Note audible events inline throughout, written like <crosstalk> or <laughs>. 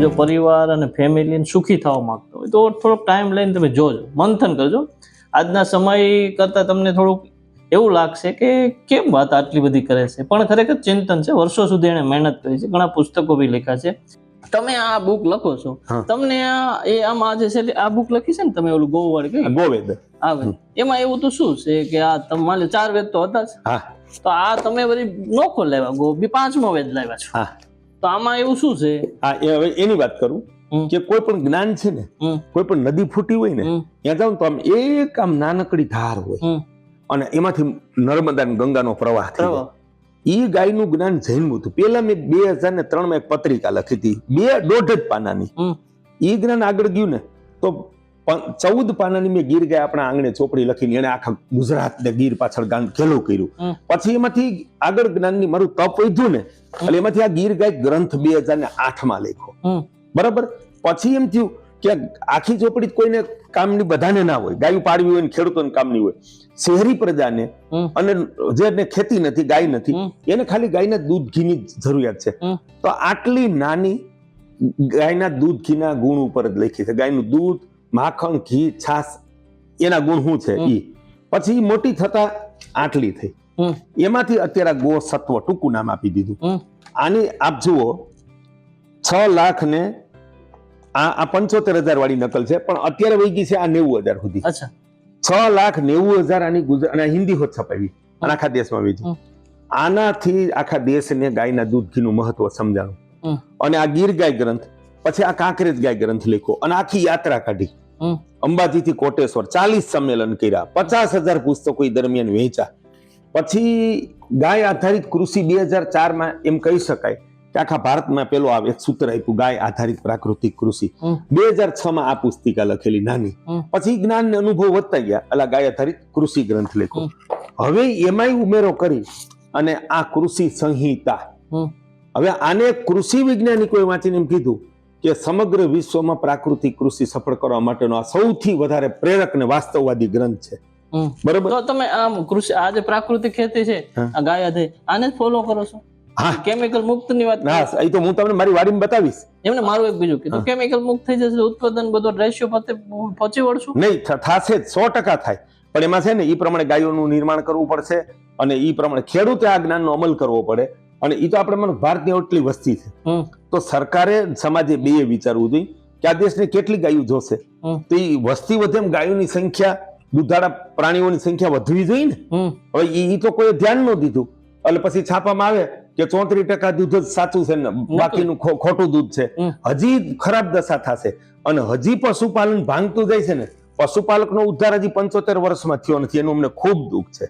જો પરિવાર અને ફેમિલી સુખી થવા માંગતો હોય તો થોડોક ટાઈમ લઈને તમે જોજો. મંથન કરજો. આજના સમય કરતાં તમને થોડુંક એવું લાગશે કે કેમ વાત આટલી બધી કરે છે? પણ ખરેખર ચિંતન છે. વર્ષો સુધી એણે મહેનત કરી છે. ઘણા પુસ્તકો બી લખ્યા છે. તમે આ બુક લખો છો. તમને આ એ આમાં આજે છે આ બુક લખી છે ને તમે ઓલું ગોવાળ કે? ગોવેદ. આવે એમાં એવું તો શું છે કે આ તમારે ચાર વેદ તો હતા જ. હા. તો આ તમે બધી નોખો લેવા ગો. બી પાંચમો વેદ લાવ્યા છો. હા. તો આમાં એવું શું છે? આ હવે એની વાત કરું કે કોઈ પણ જ્ઞાન છે ને કોઈ પણ નદી ફૂટી હોય ને ત્યાં જાવ તો આમ એક આમ નાનકડી ધાર હોય. અને એમાંથી નર્મદા ગંગાનો પ્રવાહ થયો. ઈ ગાયનું જ્ઞાન જન્મ્યું હતું. પેલા મેં બે હજાર ને ત્રણમાં એક પત્રિકા લખી હતી બે દોઢ જ પાનાની. ઈ જ્ઞાન આગળ ગયું ને તો ચૌદ પાનાની મેં ગીર ગયા આપણા આંગણે ચોપડી લખીને એને આખા ગુજરાતને ગીર પાછળ ગાન ખેલું કર્યું. પછી એમાંથી આગળ જ્ઞાનની મારું તપ વધ્યું ને એટલે એમાંથી આ ગીર ગાય ગ્રંથ બે હજાર ને આઠમાં લેખો બરાબર? પછી એમ થયું કે આખી ચોપડી કોઈને કામની બધાને ના હોય. ગાયું પાડવી હોય ને ખેડૂતોને કામની હોય. શહેરી પ્રજાને અને જેને ખેતી નથી ગાય નથી એને ખાલી ગાયના દૂધ ઘીની જરૂરિયાત છે. તો આટલી નાની ગાયના દૂધ ઘીના ગુણ ઉપર જ લખી છે. ગાયનું દૂધ માખણ ઘી છાસ એના ગુણ શું છે. ઈ. પછી મોટી થતા આટલી થઈ. એમાંથી અત્યારે ગો સત્વ ટૂંકું નામ આપી દીધું. આની આપ જુઓ છ લાખ ને આ આ પંચોતેર હજાર વાળી નકલ છે પણ અત્યારે વહી ગઈ છે આ નેવું હજાર સુધી. છ લાખ નેવું હજાર આની ગુજરાત હિન્દી હોત છપાવી. અને આખા દેશમાં વેચી. આનાથી આખા દેશને ગાયના દૂધ ઘીનું મહત્વ સમજાણું. અને આ ગીર ગાય ગ્રંથ પછી આ કાંકરેજ ગાય ગ્રંથ લખ્યો અને આખી યાત્રા કાઢી. અંબાજી થી કોટેશ્વર ચાલીસ સંમેલન કર્યા પચાસ હજાર પુસ્તકો દરમિયાન વેચ્યા પછી ગાય આધારિત કૃષિ બે હજાર ચારમાં એમ કહી શકાય કે આખા ભારતમાં પેલો આવે એક સૂત્ર આપ્યું ગાય આધારિત પ્રાકૃતિક કૃષિ. બે હજાર છ માં આ પુસ્તિકા લખેલી નાની. પછી જ્ઞાન અનુભવ વધતા ગયા એટલે ગાય આધારિત કૃષિ ગ્રંથ લેખો. હવે એમાંય ઉમેરો કરી અને આ કૃષિ સંહિતા. હવે આને કૃષિ વૈજ્ઞાનિકોએ વાંચીને એમ કીધું કે સમગ્ર વિશ્વમાં પ્રાકૃતિક કૃષિ સફળ કરવા માટેનો આ સૌથી વધારે પ્રેરક ને વાસ્તવવાદી ગ્રંથ છે. બરોબર? તો તમે આમ કૃષિ આ જે પ્રાકૃતિક ખેતી છે આ ગાય છે આને જ ફોલો કરો છો? હા. કેમિકલ મુક્તની વાત હા એ તો હું તમને મારી વાડીમાં બતાવીશ. એમને મારું એક બીજું કીધું કેમિકલ મુક્ત થઈ જશે ઉત્પાદન બધો રેશિયો પતે પહોંચી વળશું. નહીં થશે જ સો ટકા થાય. પણ એમાં છે ને એ પ્રમાણે ગાયોનું નિર્માણ કરવું પડશે અને એ પ્રમાણે ખેડૂતે આ જ્ઞાનનો અમલ કરવો પડે. અને એ તો આપણે મને ભારતની એટલી વસ્તી છે. તો સરકારે સમાજે બે વિચારવું જોઈએ કે આ દેશને કેટલી ગાયો જોશે. તો એ વસ્તી વધે એમ ગાયોની સંખ્યા દુધાળા પ્રાણીઓની સંખ્યા વધવી જોઈએ ને. હવે ઈ તો કોઈ ધ્યાન ન દીધું. એટલે પછી છાપામાં આવે કે ચોત્રીસ ટકા દૂધ જ સાચું છે ને બાકીનું ખોટું દૂધ છે. હજી ખરાબ દશા થશે. અને હજી પશુપાલન ભાંગતું જાય છે ને પશુપાલકનો ઉદ્ધાર હજી પંચોતેર વર્ષમાં થયો નથી એનું અમને ખૂબ દુઃખ છે.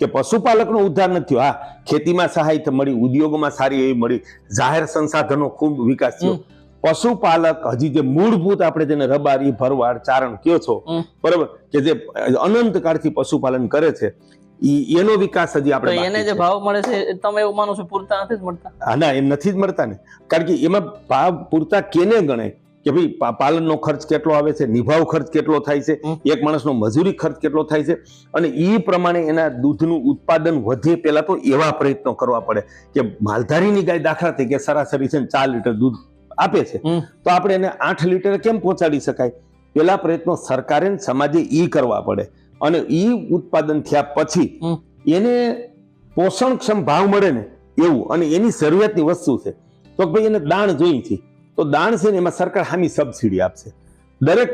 કે પશુપાલકનો ઉદ્ધાર નથી થયો. હા ખેતીમાં સહાય મળી ઉદ્યોગમાં સારી એવી મળી. જાહેર સંસાધનો ખૂબ વિકાસ થયો. પશુપાલક હજી જે મૂળભૂત આપણે જેને રબારી ભરવાડ ચારણ કયો છો બરોબર કે જે અનંત કાળથી પશુપાલન કરે છે એનો વિકાસ હજી આપણે એને જે ભાવ મળે છે તમે એવું માનો છો પૂરતા નથી જ મળતા? હા ના એમ નથી જ મળતા ને. કારણ કે એમાં ભાવ પૂરતા કેને ગણાય? કે ભાઈ પાલનનો ખર્ચ કેટલો આવે છે? નિભાવ ખર્ચ કેટલો થાય છે? એક માણસનો મજૂરી ખર્ચ કેટલો થાય છે? અને એ પ્રમાણે એના દૂધનું ઉત્પાદન વધે પહેલા તો એવા પ્રયત્નો કરવા પડે કે માલધારીની ગાય દાખલા તરીકે સરાસરી છે ને ચાર લીટર દૂધ આપે છે. તો આપણે એને આઠ લીટર કેમ પહોંચાડી શકાય? પેલા પ્રયત્નો સરકારે સમાજે ઈ કરવા પડે. અને ઈ ઉત્પાદન થયા પછી એને પોષણક્ષમ ભાવ મળે ને એવું. અને એની જરૂરિયાતની વસ્તુ છે. તો ભાઈ એને દાણ જોઈ છે. તો દાણ છે ને એમાં સરકાર હામી સબસિડી આપશે. દરેક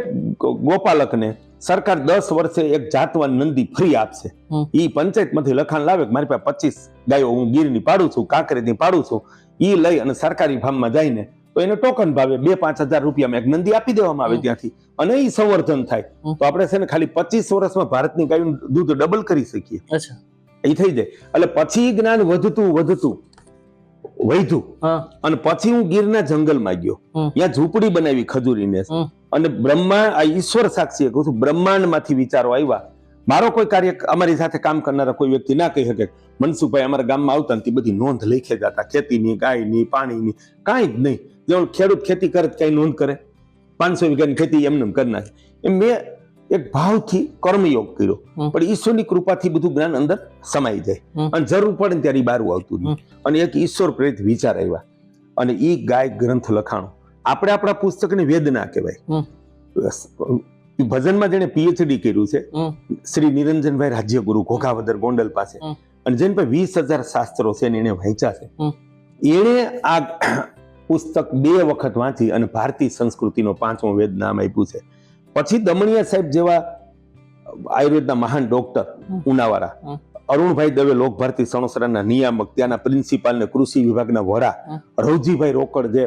ગોપાલકને સરકાર દસ વર્ષે એક જાતવાન નંદી ફ્રી આપશે. એ પંચાયતમાંથી લખાણ લાવે કે મારી પાસે પચીસ ગાયો હું ગીરની પાડું છું કાંકરેજની પાડું છું. એ લઈ અને સરકારી ફાર્મમાં જઈને તો એને ટોકન ભાવે બે પાંચ હજાર રૂપિયામાં એક નંદી આપી દેવામાં આવે ત્યાંથી. અને એ સંવર્ધન થાય. તો આપણે છે ને ખાલી પચીસ વર્ષમાં ભારતની ગાયનું દૂધ ડબલ કરી શકીએ. એ થઈ જાય. એટલે પછી જ્ઞાન વધતું વધતું વધ્યું. અને પછી હું ગીરના જંગલમાં ગયો. ત્યાં ઝૂંપડી બનાવી ખજૂરીને. અને બ્રહ્મા આ ઈશ્વર સાક્ષી કહું છું બ્રહ્માંડમાંથી વિચારો આવ્યા. મારો કોઈ કાર્ય અમારી સાથે કામ કરનારા કોઈ વ્યક્તિ ના કહી શકે. મનસુખભાઈ અમારા ગામમાં આવતા તે બધી નોંધ લખે જતા. ખેતીની ગાયની પાણીની કાંઈ જ નહીં. જેવું ખેડૂત ખેતી કરે કઈ નોંધ કરે. પાંચસો વીઘાની ખેતી એમને એમ કરી નાખે. એમ મેં એક ભાવથી કર્મયોગ કર્યો. પણ ઈશ્વરની કૃપાથી બધું જ્ઞાન અંદર સમાઈ જાય. અને જરૂર પડે ત્યારે બહાર આવતું નહીં અને એક ઈશ્વર પ્રેરિત વિચાર આવ્યા. અને એ ગાય ગ્રંથ લખાણો. આપણે આપણા પુસ્તકને વેદના કહેવાય. ભજનમાં જેને પીએચડી કર્યું છે શ્રી નિરંજનભાઈ રાજ્યગુરુ ઘોઘાવદર ગોંડલ પાસે. અને જેની પાસે વીસ હજાર શાસ્ત્રો છે એને વાંચ્યા છે. એણે આ પુસ્તક બે વખત વાંચી અને ભારતીય સંસ્કૃતિનો પાંચમો વેદ નામ આપ્યું છે. પછી દમણિયા સાહેબ જેવા આયુર્વેદના મહાન ડોક્ટર ઉનાવાળા અરુણભાઈ દવે લોક ભારતી સણોસરાના નિયામક ત્યાંના પ્રિન્સિપાલ ને કૃષિ વિભાગના વડા રવજીભાઈ રોકડ જે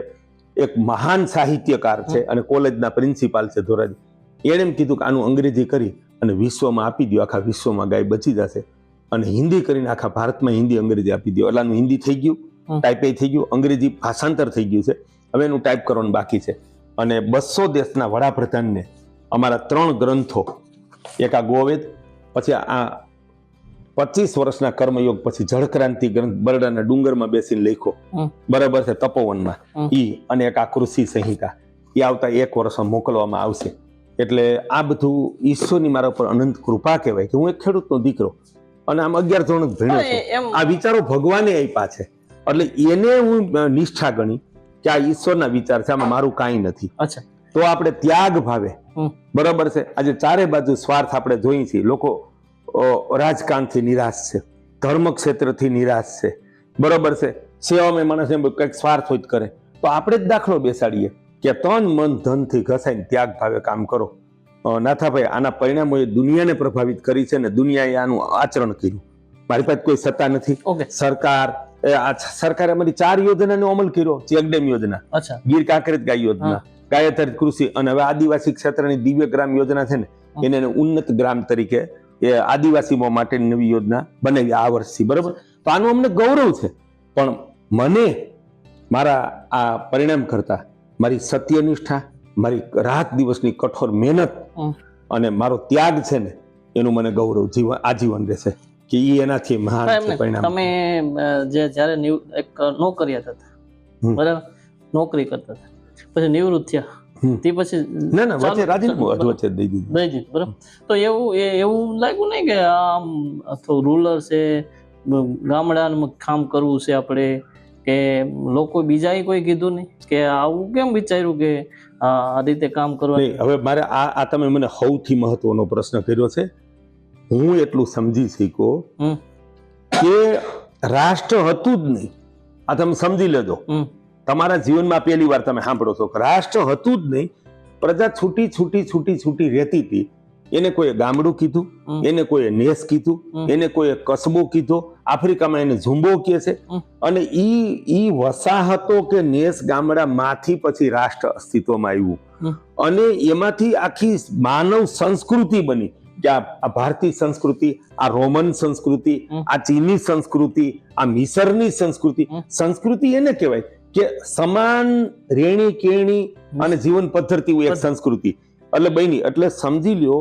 એક મહાન સાહિત્યકાર છે અને કોલેજના પ્રિન્સિપાલ છે ધોરાજ. એણે એમ કીધું કે આનું અંગ્રેજી કરી અને વિશ્વમાં આપી દો આખા વિશ્વમાં ગાય બચી જશે. અને હિન્દી કરીને આખા ભારતમાં હિન્દી અંગ્રેજી આપી દો એટલાનું હિન્દી થઈ ગયું. ટાઈપે થઈ ગયું અંગ્રેજી ભાષાંતર થઈ ગયું છે. હવે એનું ટાઈપ કરવાનું બાકી છે. અને બસો દેશના વડાપ્રધાનને અમારા ત્રણ ગ્રંથો એક આ ગોવેદ પછી આ પચીસ વર્ષના કર્મયોગ પછી જળક્રાંતિ ગ્રંથ બરડાના ડુંગરમાં બેસીને લેખો બરાબર છે તપોવનમાં. ઈ અને એક આ કૃષિ સંહિતા. એ આવતા એક વર્ષમાં મોકલવામાં આવશે. એટલે આ બધું ઈશ્વરની મારા ઉપર અનંત કૃપા કહેવાય કે હું એક ખેડૂતનો દીકરો. અને આમ અગિયાર ધોરણ ભણ્યો છું. આ વિચારો ભગવાને આપ્યા છે. એટલે એને હું નિષ્ઠા ગણી કે આ ઈશ્વરના વિચાર છે. આમાં મારું કાંઈ નથી. અચ્છા. તો આપણે ત્યાગ ભાવે. બરાબર છે? આજે ચારે બાજુ સ્વાર્થ આપણે જોઈએ છીએ. લોકો રાજકારણથી નિરાશ છે. ધર્મ ક્ષેત્રથી નિરાશ છે. બરાબર છે? સેવામાં માણસ એમ કંઈક સ્વાર્થ હોય જ કરે. તો આપણે જ દાખલો બેસાડીએ કે તન મન ધનથી ઘસાઈને ત્યાગ ભાવે કામ કરો. નાથાભાઈ આના પરિણામોએ દુનિયાને પ્રભાવિત કરી છે ને દુનિયાએ આનું આચરણ કર્યું. મારી પાસે કોઈ સત્તા નથી. સરકાર એ સરકારે અમારી ચાર યોજનાનો અમલ કર્યો. ચેકડેમ યોજના. અચ્છા. ગીર કાંકરેજ ગાય યોજના. ગાયતર કૃષિ અને હવે આદિવાસી ક્ષેત્રની દિવ્ય ગ્રામ યોજના છે ને એને ઉન્નત ગ્રામ તરીકે એ આદિવાસીઓ માટેની નવી યોજના બનાવી આ વર્ષથી બરાબર? તો આનું અમને ગૌરવ છે. પણ મને મારા આ પરિણામ કરતા મારી સત્યનિષ્ઠા મારી રાત દિવસની કઠોર મહેનત અને મારો ત્યાગ છે ને એનું મને ગૌરવ જીવન આજીવન રહેશે કે એ એનાથી મહાન. પરિણામ. તમે જે જ્યારે એક નોકરી હતા બરાબર? નોકરી કરતા હતા. પછી નિવૃત્ત થયા. તે પછી ના ના વચ્ચે રાજીનામું ચાલુ- વચ્ચે દઈ દીધું. દઈ દીધું બરાબર. તો એવું એ- એવું લાગ્યું નહીં કે આમ અથવા રૂલર છે ગામડામાં કામ કરવું છે આપણે કે લોકો બીજાએ કોઈ કીધું નહીં કે આવું કેમ વિચાર્યું કે આ રીતે કામ કરવા હવે મારે આ આ તમે મને સૌથી મહત્વનો પ્રશ્ન કર્યો છે. હું એટલું સમજી શીખો કે રાષ્ટ્ર હતું જ નહીં. આ તમે સમજી લેજો. તમારા જીવનમાં પહેલી વાર તમે સાંભળો છો રાષ્ટ્ર હતું જ નહીં. પ્રજા છૂટી છૂટી છૂટી છૂટી રહેતી હતી. એને કોઈએ ગામડું કીધું. એને કોઈએ નેસ કીધું એને કોઈએ કસબો કીધો. આફ્રિકામાં એને ઝુંબો કહે છે. અને ઈ ઈ વસાહતો કે નેસ ગામડામાંથી પછી રાષ્ટ્ર અસ્તિત્વમાં આવ્યું. અને એમાંથી આખી માનવ સંસ્કૃતિ બની. કે આ ભારતીય સંસ્કૃતિ આ રોમન સંસ્કૃતિ આ ચીની સંસ્કૃતિ આ મિસરની સંસ્કૃતિ. સંસ્કૃતિ એને કહેવાય. કે સમાન રેણી કેણી અને જીવન પદ્ધતિ એક સંસ્કૃતિ. એટલે બની એટલે સમજી લ્યો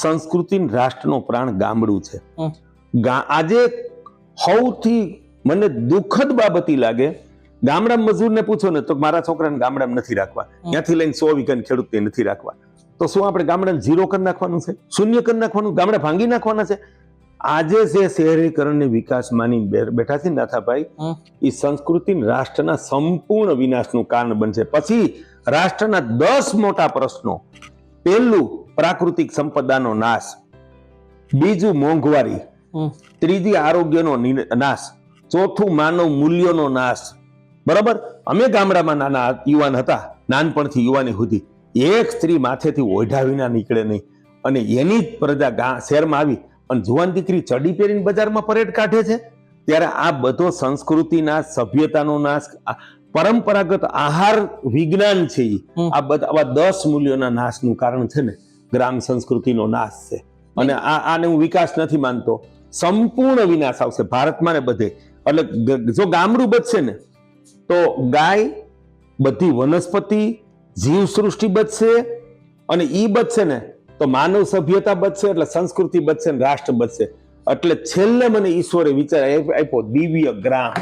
સંસ્કૃતિ રાષ્ટ્રનો પ્રાણ ગામડું છે. આજે સૌથી મને દુઃખદ બાબત લાગે ગામડા મજૂરને પૂછો ને તો મારા છોકરાને ગામડામાં નથી રાખવા. ત્યાંથી લઈને સો વીઘા ખેડૂતને નથી રાખવા. તો શું આપણે ગામડાને ઝીરો કરી નાખવાનું છે? શૂન્ય કરી નાખવાનું? ગામડા ભાંગી નાખવાના છે? આજે જે શહેરીકરણ ને વિકાસ માની બેઠા છે નાથાભાઈ એ સંસ્કૃતિ રાષ્ટ્રના સંપૂર્ણ વિનાશનું કારણ બનશે. પછી રાષ્ટ્રના દસ મોટા પ્રશ્નો. પહેલું પ્રાકૃતિક સંપદાનો નાશ. બીજું મોંઘવારી. ત્રીજી આરોગ્યનો નાશ. ચોથું માનવ મૂલ્યોનો નાશ. બરાબર? અમે ગામડામાં નાના યુવાન હતા નાનપણથી યુવાની સુધી. એક સ્ત્રી માથેથી ઓઢા વિના નીકળે નહીં. અને એની જ પ્રજા શહેરમાં આવી અને જુવાન દીકરી ચડી પહેરીને બજારમાં પરેડ કાઢે છે? ત્યારે આ બધો સંસ્કૃતિના સભ્યતાનો નાશ પરંપરાગત આહાર વિજ્ઞાન છે. આ બધા આવા દસ મૂલ્યોના નાશનું કારણ છે ને ગ્રામ સંસ્કૃતિનો નાશ છે. અને આ આને હું વિકાસ નથી માનતો. સંપૂર્ણ વિનાશ આવશે ભારતમાં ને બધે. એટલે જો ગામડું બચશે ને તો ગાય બધી વનસ્પતિ જીવ સૃષ્ટિ બચશે અને ઈ બચશે ને તો માનવ સભ્યતા બચશે એટલે સંસ્કૃતિ બચશે ને રાષ્ટ્ર બચશે. એટલે છેલ્લે મને ઈશ્વરે વિચાર આપ્યો, દિવ્ય ગ્રામ.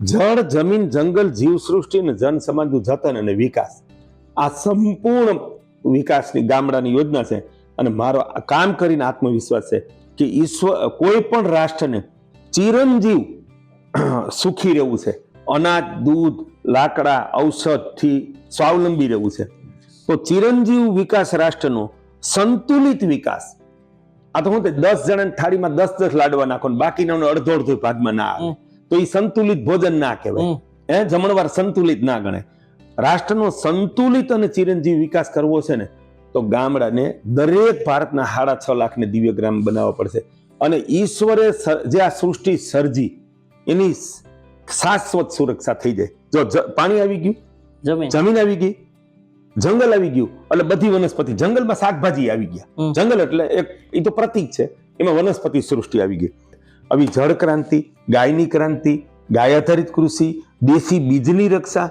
જળ, જમીન, જંગલ જીવ સૃષ્ટિ અને જન સમાજનું જતન અને વિકાસ. આ સંપૂર્ણ વિકાસની ગામડાની યોજના છે અને મારો કામ કરીને આત્મવિશ્વાસ છે કે ઈશ્વર કોઈ પણ રાષ્ટ્રને ચિરંજીવ <clears throat> સુખી રહેવું છે. અનાજ, દૂધ, લાકડા, ઔષધથી સ્વાવલંબી રહેવું છે. તો ચિરંજીવ વિકાસ રાષ્ટ્રનો સંતુલિત વિકાસ. આ તો હું દસ જણાની થાળીમાં દસ દસ લાડવા નાખો બાકી બાકીના અડધો અડધો ભાગમાં ના આવે. તો એ સંતુલિત ભોજન ના કહેવાય. હે જમણવાર સંતુલિત ના ગણે. રાષ્ટ્રનો સંતુલિત અને ચિરંજીવ વિકાસ કરવો છે ને તો ગામડાને દરેક ભારતના સાડા છ લાખને દિવ્ય ગ્રામ બનાવવા પડશે. અને ઈશ્વરે જે આ સૃષ્ટિ સર્જી એની શાશ્વત સુરક્ષા થઈ જાય. જો પાણી આવી ગયું? જમીન. જમીન આવી ગઈ? જંગલ આવી ગયું. એટલે બધી વનસ્પતિ જંગલમાં શાકભાજી આવી ગયા. જંગલ એટલે એક એ તો પ્રતીક છે. એમાં વનસ્પતિ સૃષ્ટિ આવી ગઈ. આવી જળ ક્રાંતિ ગાયની ક્રાંતિ ગાય આધારિત કૃષિ દેશી બીજની રક્ષા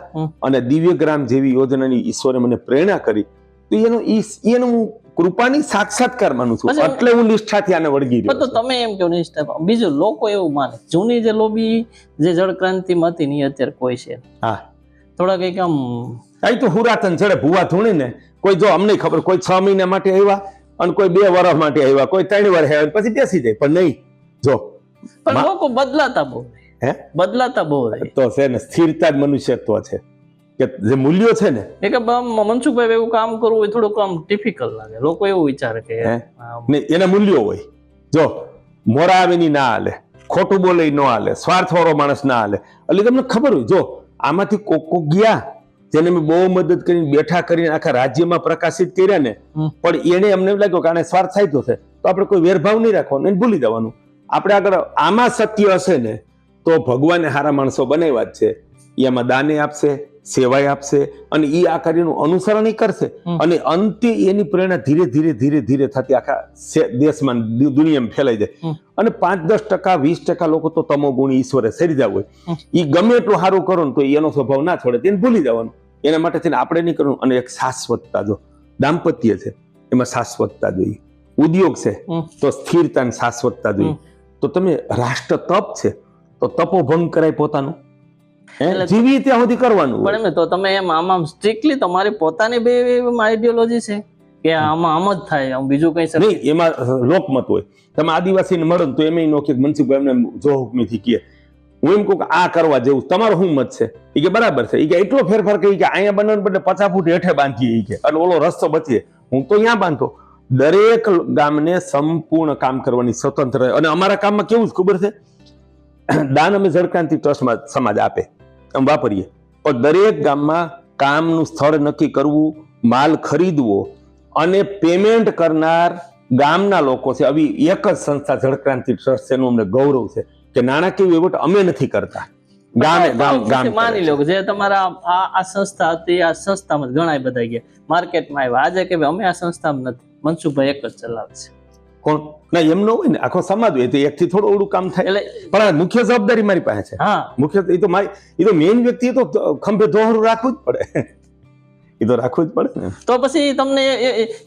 અને દિવ્યગ્રામ જેવી યોજનાની ઈશ્વરે મને પ્રેરણા કરી. તો એનો એનો હું કૃપાની સાક્ષાત્કાર માનું છું. એટલે હું નિષ્ઠાથી આને વળગી પણ તો રહ્યો તમે એમ કહો નિષ્ઠા બીજું લોકો એવું માને. જૂની જે લોબી જે જળ ક્રાંતિમાં હતી ની અત્યારે કોઈ છે હા. થોડા કંઈક આમ અહીં તો હુરાતન ચડે ભૂવા ધૂણીને કોઈ જો અમને ખબર કોઈ છ મહિના માટે આવ્યા અને કોઈ બે વર્ષ માટે આવ્યા કોઈ ત્રણ વર્ષ આવ્યા પછી બેસી જાય. પણ નહીં. જો. પણ લોકો બદલાતા બહુ. હે? બદલાતા બહુ તો છે ને સ્થિરતા જ મનુષ્યત્વ છે. કે જે મૂલ્યો છે ને. એ કે મનસુખભાઈ એવું કામ કરવું હોય થોડુંક આમ ડિફિકલ્ટ લાગે. લોકો એવું વિચારે કે હે? એના મૂલ્યો હોય. જો મોરા આવીની ના હાલે. ખોટું બોલે ન હાલે. સ્વાર્થવાળો માણસ ના હાલે. એટલે તમને ખબર હોય જો આમાંથી કોક કોક ગયા જેને મેં બહુ મદદ કરીને બેઠા કરીને આખા રાજ્યમાં પ્રકાશિત કર્યા ને પણ એને અમને લાગ્યું કે આને સ્વાર્થ સાધ્યો છે. તો આપણે કોઈ વેરભાવ નહીં રાખવાનો એને ભૂલી દેવાનું આપણે આગળ આમાં સત્ય હશે ને તો ભગવાને સારા માણસો બનાવ્યા જ છે. એમાં દાને આપશે સેવાય આપશે અને એ આ કાર્યનું અનુસરણ કરશે. અને અંતે એની પ્રેરણા ધીરે ધીરે ધીરે ધીરે થતી આખા દેશમાં દુનિયામાં ફેલાઈ જાય. અને પાંચ દસ ટકા વીસ ટકા લોકો તો તમો ગુણ ઈશ્વરે સરી હોય. એ ઈ ગમે એટલું સારું કરો ને તો એનો સ્વભાવ ના છોડે તેને ભૂલી જવાનું. એના માટે છે ને આપણે નહીં કરવું અને એક શાશ્વતતા જો દાંપત્ય છે એમાં શાશ્વતતા જોઈએ. ઉદ્યોગ છે તો સ્થિરતા અને શાશ્વતતા જોઈએ. તો તમે રાષ્ટ્ર તપ છે તો તપો ભંગ કરાય પોતાનું. જીવી ત્યાં સુધી કરવાનું પણ એમ તો તમે એમ આમાં સ્ટ્રિક્ટલી તમારી પોતાની બે આઈડિયોલોજી છે કે આમાં આમ જ થાય આમ બીજું કઈ નહીં એમાં લોકમત હોય. તમે આદિવાસીને મળો તો એમ નો કે મનસુખભાઈ એમને જો હુકમીથી કહે. હું એમ કહું કે આ કરવા જેવું તમારો શું મત છે? એ કે બરાબર છે. એ કે એટલો ફેરફાર કહી કે અહીંયા બનાવને બદલે પચાસ ફૂટ હેઠે બાંધીએ કે. અને ઓલો રસ્તો બચીએ. હું તો અહીંયા બાંધતો. દરેક ગામને સંપૂર્ણ કામ કરવાની સ્વતંત્ર અને અમારા કામમાં કેવું જ ખબર છે? દાન અમે જળક્રાંતિ ટ્રસ્ટમાં સમાજ આપે. એમ વાપરીએ. પણ દરેક ગામમાં કામનું સ્થળ નક્કી કરવું, માલ ખરીદવો અને પેમેન્ટ કરનાર ગામના લોકો છે. આવી એક જ સંસ્થા જળક્રાંતિ ટ્રસ્ટ છે, એનું અમને ગૌરવ છે. કે નાણાકીય વહીવટ અમે નથી કરતા. ગામે ગામ ગામ માની લો જે તમારા આ આ સંસ્થા હતી આ સંસ્થામાં ઘણા બધા ગયા. માર્કેટમાં આવ્યા. આજે કે અમે આ સંસ્થામાં નથી. મનસુખભાઈ એક જ ચલાવે છે. કોણ? ના એમ ન હોય ને. આખો સમાજ હોય. તો એકથી થોડું ઓળું કામ થાય. એટલે પણ આ મુખ્ય જવાબદારી મારી પાસે છે. હા. મુખ્ય એ તો મારી એ તો મેઇન વ્યક્તિ તો ખંભે દોહરું રાખવું જ પડે. <laughs> એ તો રાખવું જ પડે ને. તો પછી તમને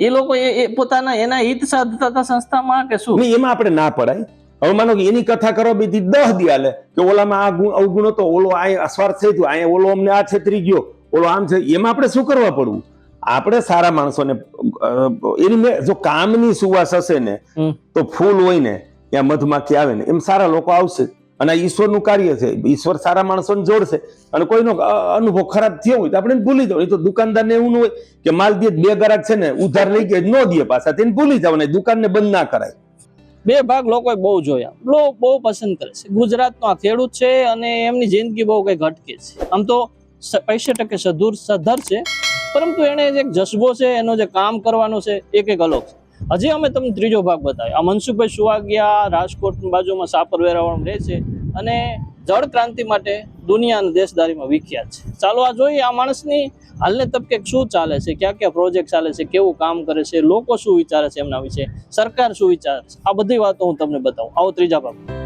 એ- લોકો એ પોતાના એના હિત સાધતા સંસ્થામાં કે શું? એમાં આપણે ના પડાય. હવે માનો કે એની કથા કરવા બીજી દહ દિયાલે કે ઓલામાં આ ગુણ અવગુણ હતો ઓલો આ સ્વાર્થ થઈ ગયો અહીંયા ઓલો અમને આ છેતરી ગયો ઓલો આમ છે એમાં આપણે શું કરવા પડવું? આપણે સારા માણસોને એની મેં જો કામની સુવાસ હશે ને તો ફૂલ હોય ને ત્યાં મધમાખી આવે ને એમ સારા લોકો આવશે. અને આ ઈશ્વરનું કાર્ય છે ઈશ્વર સારા માણસોને જોડશે. અને કોઈનો અનુભવ ખરાબ થયો હોય તો આપણે ભૂલી જાવ એ તો દુકાનદારને એવું ન હોય કે માલ દે બે ગ્રાહક છે ને ઉધાર લઈ ગયા ન દે પાછા તેને ભૂલી જવાના. દુકાનને બંધ ના કરાય. બે ભાગ લોકોએ બહુ જોયા. લોકો બહુ પસંદ કરે છે. ગુજરાતનો આ ખેડૂત છે અને એમની જિંદગી બહુ કઈ ઘટકે છે. આમ તો પૈસે ટકે સધુર, સધર છે, પરંતુ એને જે જસબો છે, એનો જે કામ કરવાનો છે એક એક અલગ છે. હજી અમે તમને ત્રીજો ભાગ બતાવ્યો આ મનસુખભાઈ સુવાગિયા રાજકોટની બાજુમાં સાપર વેરાવળમાં રહે છે અને જળ ક્રાંતિ માટે દુનિયા અને દેશદારીમાં વિખ્યાત છે. ચાલો આ જોઈએ આ માણસની હાલને તબકે શું ચાલે છે? કયા કયા પ્રોજેક્ટ ચાલે છે? કેવું કામ કરે છે? લોકો શું વિચારે છે એમના વિશે? સરકાર શું વિચારે છે? આ બધી વાતો હું તમને બતાવું. આવો ત્રીજા ભાગ.